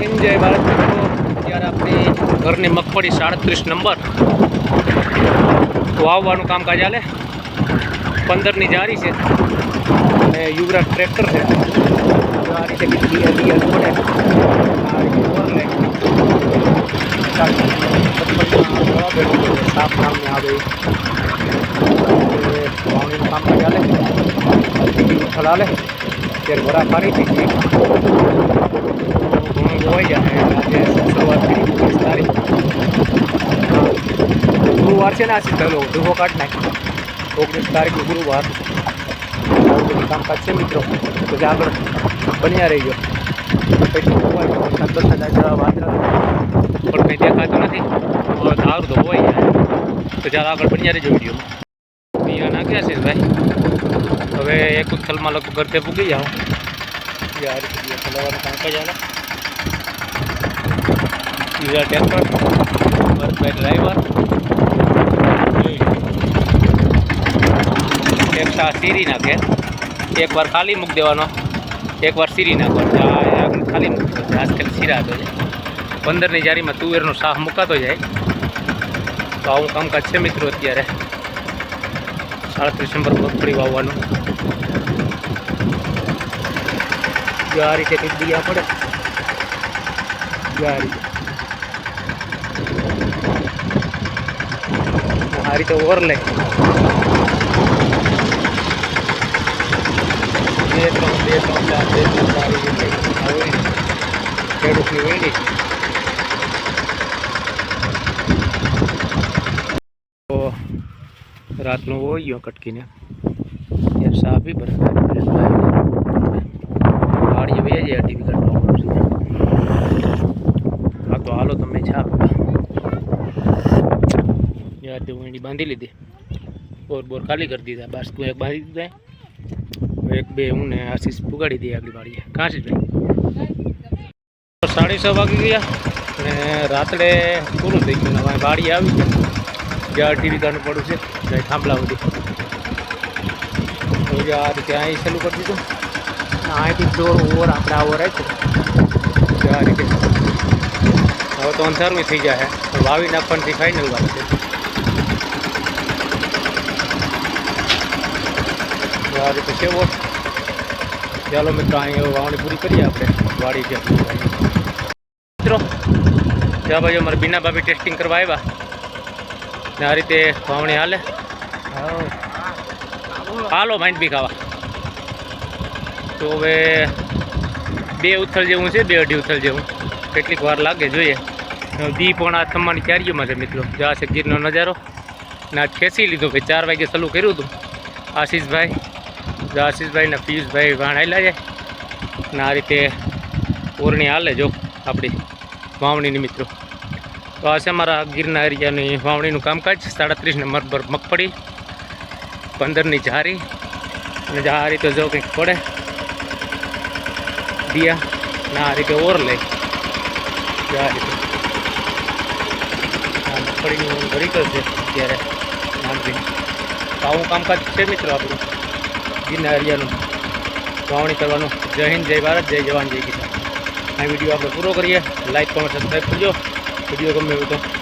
હિન્દ જય ભારત મિત્રો. અત્યારે આપણી ઘરની મગફળી સાડત્રીસ નંબર. વાવવાનું કામકાજ ચાલે પંદરની જારી છે. અને યુવરાજ ટ્રેક્ટર છે. આ રીતે આ રીતે ઓવરલે સાફ નામને આવે. વાવણીનું કામકાજ ચાલે ઉથલ ત્યારે વરા ફારી ગઈ ઘણું ગોવાઈ જાય આજે શરૂઆત કરી વીસ તારીખ ગુરુવાર છે ને આ સીધેલો ડૂબો કાઢ નાખ્યો ઓગણીસ તારીખ ગુરુવાર કામકાજ છે મિત્રો. તો જે આગળ બન્યા ગયો પછી વરસાદ વરસાદ વાદળા પણ કંઈ દેખાતું નથી. સારું તો હોય તો ચાલો આગળ બન્યા રહેજો વિડીયોમાં. અહીંયા નાખ્યા છે ભાઈ. હવે એક ઉથલમાં લગભગ ઘરતે પૂગી જાઓ યાર ચલાવવાનું કામકાજ ચાલે બીજા ટ્રેક્ટર ડ્રાઈવર. સા સીરી નાખે. એક વાર ખાલી મૂકી દેવાનો. એક વાર સીરી આ આગળ ખાલી મૂકતો છે આજકાલ સીરાતો જાય પંદરની જારીમાં તુવેરનો શાહ મુકાતો જાય. તો આવું કામકાજ છે મિત્રો અત્યારે. સાડત્રીસ નંબર મગફળી વાવવાનું. જો આ રીતે કંઈક બીજા પડે? જો આ રીતે આ રીતે ઓવરલે બે રાતનો હોય ગયો કટકીને યાર સાફ બી ભરે ગાડી ટીવી કાઢવા હા, તો હાલો તમે છાપ યાર તે બાંધી લીધી. બોર બોર ખાલી કરી દીધા. બસ તું એક બાંધી દીધા એક, બે, હું ને આશીષ પુગાડી દઈએ આગળ વાળીએ કાં છે સાડી છ વાગી ગયા અને રાત્રે પૂરું થઈ ગયું? હવે વાડી આવી છે જ્યાં ટીવી કાઢવું પડું છે. થાંભલા સુધી. આ રીતે અહીં ચાલુ કરી દીધું. અહીંથી ચોર ઓવર આપણે આવો રહે છે આ રીતે. હવે તો અંધારું થઈ જાય. વાવી નાખવાની ફાઇનલ વાત છે. તો રીતે કેવો? ચાલો મિત્રો અહીં વાવણી પૂરી કરીએ આપણે. વાડી છે મિત્રો ત્યાં બાજુ અમારે બીના ભાભી ટેસ્ટિંગ કરવા આવ્યા. ને આ રીતે વાવણી હાલે. હાલો માઇન્ડ બી ખાવા. તો હવે બે ઉથલ જેવું છે, બે અઢી ઉથલ જેવું. કેટલીક વાર લાગે જોઈએ. દી પણ આ થમવાની ચારીઓમાં છે મિત્રો. જો આ છે ગીરનો નજારો. ને આ ખેંચી લીધો, ભાઈ, ચાર વાગે ચાલુ કર્યું હતું. આશીષભાઈ જો ને પિયુષભાઈ વાણાયેલા છે. અને આ રીતે ઓરણી હાલે જો આપણી વાવણીની મિત્રો તો આ છે અમારા ગીરના એરિયાની વાવણીનું કામકાજ. સાડત્રીસ નંબર પર મગફળી, પંદરની જારી, અને આ રીતે જો કંઈક પડે, દિયા ને આ રીતે ઓર લે. આ રીતે મગફળીની મગફળીનું ભરી કરશે અત્યારે આવું કામકાજ છે મિત્રો આપણું? ગીરના એરિયાનું વાવણી કરવાનું. જય હિન્દ, જય ભારત, જય જવાન, જય કિસાન. આ વીડિયો આપણે પૂરો કરીએ. લાઈક કોમેન્ટ સબસ્ક્રાઈબ કરજો. વીડિયો ગમે એવું તો